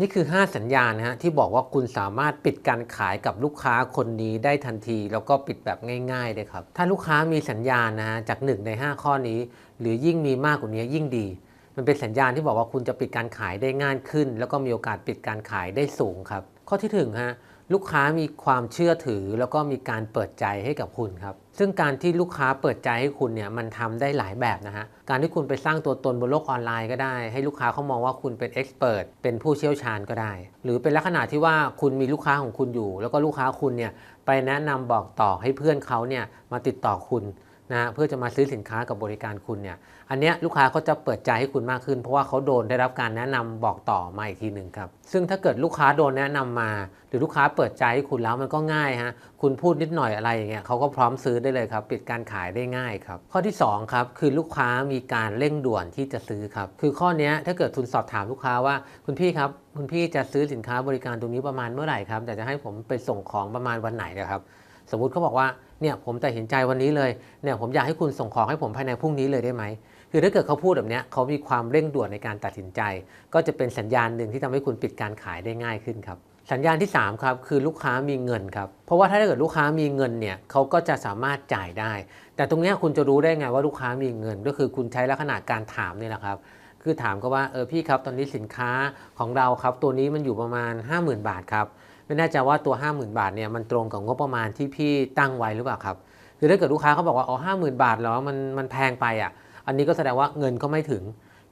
นี่คือ 5 สัญญาณนะฮะที่บอกว่าคุณสามารถปิดการขายกับลูกค้าคนนี้ได้ทันที แล้วก็ปิดแบบง่ายๆเลยครับ ถ้าลูกค้ามีสัญญาณนะฮะจาก 1 ใน 5 ข้อนี้ หรือยิ่งมีมากกว่านี้ยิ่งดี มันเป็นสัญญาณที่บอกว่าคุณจะปิดการขายได้ง่ายขึ้น แล้วก็มีโอกาสปิดการขายได้สูงครับ ข้อที่ถึงฮะ ลูกค้ามีความเชื่อถือแล้วก็มีการเปิดใจให้กับคุณครับ ซึ่งการที่ลูกค้าเปิดใจให้คุณเนี่ยมันทำได้หลายแบบนะฮะ การที่คุณไปสร้างตัวตนบนโลกออนไลน์ก็ได้ ให้ลูกค้าเขามองว่าคุณเป็นเอ็กซ์เพรสเป็นผู้เชี่ยวชาญก็ได้ หรือเป็นลักษณะที่ว่าคุณมีลูกค้าของคุณอยู่ แล้วก็ลูกค้าคุณเนี่ยไปแนะนำบอกต่อให้เพื่อนเขาเนี่ยมาติดต่อคุณ นะเพื่อจะมาซื้อสินค้ากับบริการคุณเนี่ยอันเนี้ยลูกค้าเขาจะเปิดใจให้คุณมากขึ้น เพราะว่าเขาโดนได้รับการแนะนำบอกต่อมาอีกทีหนึ่งครับซึ่งถ้าเกิดลูกค้าโดนแนะนำมา หรือลูกค้าเปิดใจให้คุณแล้วมันก็ง่ายฮะคุณพูดนิดหน่อยอะไรอย่างเงี้ยเขาก็พร้อมซื้อได้เลยครับปิดการขายได้ง่ายครับข้อที่สองครับคือลูกค้ามีการเร่งด่วนที่จะซื้อครับคือข้อนี้ถ้าเกิดคุณสอบถามลูกค้าว่าคุณพี่ครับคุณพี่จะซื้อสินค้าบริการตรงนี้ประมาณเมื่อไหร่ครับแต่จะให้ผมไปส่งของประมาณวันไหนนะครับสมมุติเขาบอกว่า เนี่ยผมตัดสินใจวันนี้เลยเนี่ยผมอยากให้คุณส่งของให้ผมภายในพรุ่งนี้เลยได้ไหมคือถ้าเกิดเขาพูดแบบนี้เขามีความเร่งด่วนในการตัดสินใจ ก็จะเป็นสัญญาณหนึ่งที่ทำให้คุณปิดการขายได้ง่ายขึ้นครับสัญญาณที่ 3 ครับ คือลูกค้ามีเงินครับ เพราะว่าถ้าเกิดลูกค้ามีเงินเนี่ยเขาก็จะสามารถจ่ายได้ แต่ตรงนี้คุณจะรู้ได้ไงว่าลูกค้ามีเงิน ก็คือคุณใช้ลักษณะการถามนี่แหละครับ คือถามก็ว่าเออพี่ครับตอนนี้สินค้าของเราครับ ตัวนี้มันอยู่ประมาณ 50,000 บาทครับ ไม่แน่ใจว่าตัว 50,000 บาทเนี่ยมันตรงกับงบประมาณที่พี่ตั้งไว้หรือเปล่าครับคือถ้าเกิดลูกค้าเขาบอกว่าอ๋อห้าหมื่นบาทเหรอมันมันแพงไปอะอันนี้ก็แสดงว่าเงินก็ไม่ถึง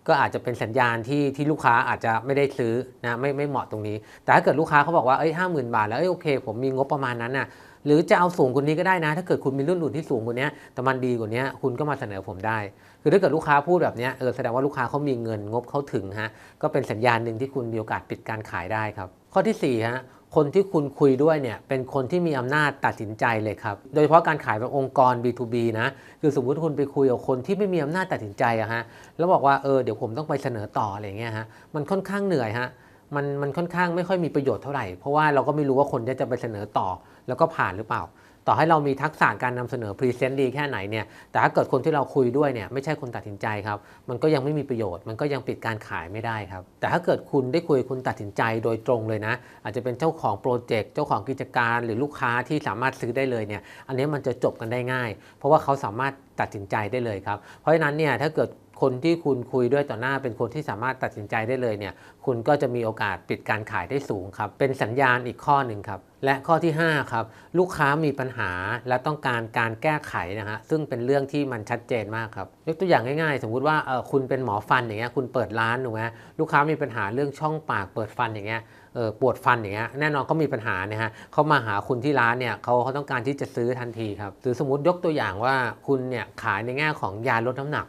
ก็อาจจะเป็นสัญญาณที่ที่ลูกค้าอาจจะไม่ได้ซื้อนะไม่ไม่เหมาะตรงนี้ แต่ถ้าเกิดลูกค้าเขาบอกว่าเอ้ยห้าหมื่นบาทแล้วเอ้ยโอเค ผมมีงบประมาณนั้นน่ะหรือจะเอาสูงกว่านี้ก็ได้นะ ถ้าเกิดคุณมีรุ่นอื่นที่สูงกว่านี้แต่มันดีกว่านี้คุณก็มาเสนอผมได้ คือถ้าเกิดลูกค้าพูดแบบเนี้ยเออแสดงว่าลูกค้าเขามีเงินงบเขาถึงฮะก็เป็นสัญญาณหนึ่งที่คุณมีโอกาสปิดการขายได้ครับ ข้อที่สี่ฮะ คนที่คุณคุยด้วยเนี่ยเป็นคนที่มีอำนาจตัดสินใจเลยครับ โดยเฉพาะการขายแบบองค์กร B2B นะคือสมมติคุณไปคุยกับคนที่ไม่มีอำนาจตัดสินใจอะฮะแล้วบอกว่าเออเดี๋ยวผมต้องไปเสนอต่ออะไรอย่างเงี้ยฮะมันค่อนข้างเหนื่อยฮะ มันมันค่อนข้างไม่ค่อยมีประโยชน์เท่าไหร่ เพราะว่าเราก็ไม่รู้ว่าคนจะจะไปเสนอต่อ แล้วก็ผ่านหรือเปล่า ต่อให้เรามีทักษะการนำเสนอพรีเซนต์ดีแค่ไหนเนี่ยแต่ถ้าเกิดคนที่เราคุยด้วยเนี่ยไม่ใช่คนตัดสินใจครับ มันก็ยังไม่มีประโยชน์ มันก็ยังปิดการขายไม่ได้ครับ แต่ถ้าเกิดคุณได้คุยคุณตัดสินใจโดยตรงเลยนะ อาจจะเป็นเจ้าของโปรเจกต์เจ้าของกิจการหรือลูกค้าที่สามารถซื้อได้เลยเนี่ยอันนี้มันจะจบกันได้ง่าย เพราะว่าเขาสามารถตัดสินใจได้เลยครับเพราะฉะนั้นเนี่ยถ้าเกิด คนที่คุณคุยด้วยต่อหน้าเป็นคนที่สามารถตัดสินใจได้เลยเนี่ยคุณก็จะมีโอกาสปิดการขายได้สูงครับ เป็นสัญญาณอีกข้อหนึ่งครับ และข้อที่5ครับลูกค้ามีปัญหาและต้องการการแก้ไขนะฮะซึ่งเป็นเรื่องที่มันชัดเจนมากครับยกตัวอย่างง่ายๆ สมมุติว่าเออคุณเป็นหมอฟันอย่างเงี้ยคุณเปิดร้านถูกไหมลูกค้ามีปัญหาเรื่องช่องปากเปิดฟันอย่างเงี้ยเออปวดฟันอย่างเงี้ยแน่นอนเขามีปัญหาเนี่ยฮะเขามาหาคุณที่ร้านเนี่ยเขาเขาต้องการที่จะซื้อทันทีครับหรือสมมติยกตัวอย่างว่าคุณเนี่ยขายในแง่ของยาลดน้ำหนัก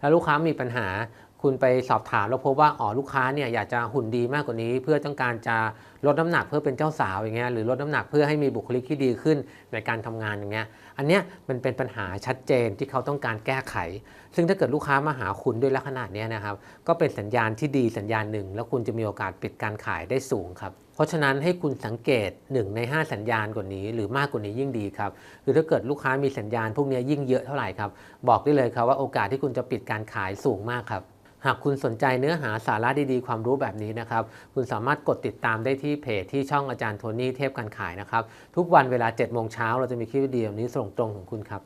แล้วลูกค้ามีปัญหา คุณไปสอบถามแล้วพบว่าอ๋อลูกค้าเนี่ยอยากจะหุ่นดีมากกว่านี้ เพื่อต้องการจะลดน้ำหนักเพื่อเป็นเจ้าสาวอย่างเงี้ยหรือลดน้ำหนักเพื่อให้มีบุคลิกที่ดีขึ้นในการทำงานอย่างเงี้ยอันเนี้ยมันเป็นปัญหาชัดเจนที่เขาต้องการแก้ไข ซึ่งถ้าเกิดลูกค้ามาหาคุณด้วยลักษณะเนี้ยนะครับก็เป็นสัญญาณที่ดีสัญญาณหนึ่ง แล้วคุณจะมีโอกาสปิดการขายได้สูงครับเพราะฉะนั้นให้คุณสังเกต 1 ใน 5 สัญญาณกว่านี้ หรือมากกว่านี้ยิ่งดีครับคือถ้าเกิดลูกค้ามีสัญญาณพวกนี้ยิ่งเยอะเท่าไหร่ครับบอกได้เลยครับว่าโอกาสที่คุณจะปิดการขายสูงมากครับ หากคุณสนใจเนื้อหาสาระดีๆ ความรู้แบบนี้นะครับ คุณสามารถกดติดตามได้ที่เพจที่ช่องอาจารย์โทนี่เทพการขายนะครับ ทุกวันเวลา7โมงเช้าเราจะมีคลิปวิดีโอนี้ส่งตรงของคุณครับ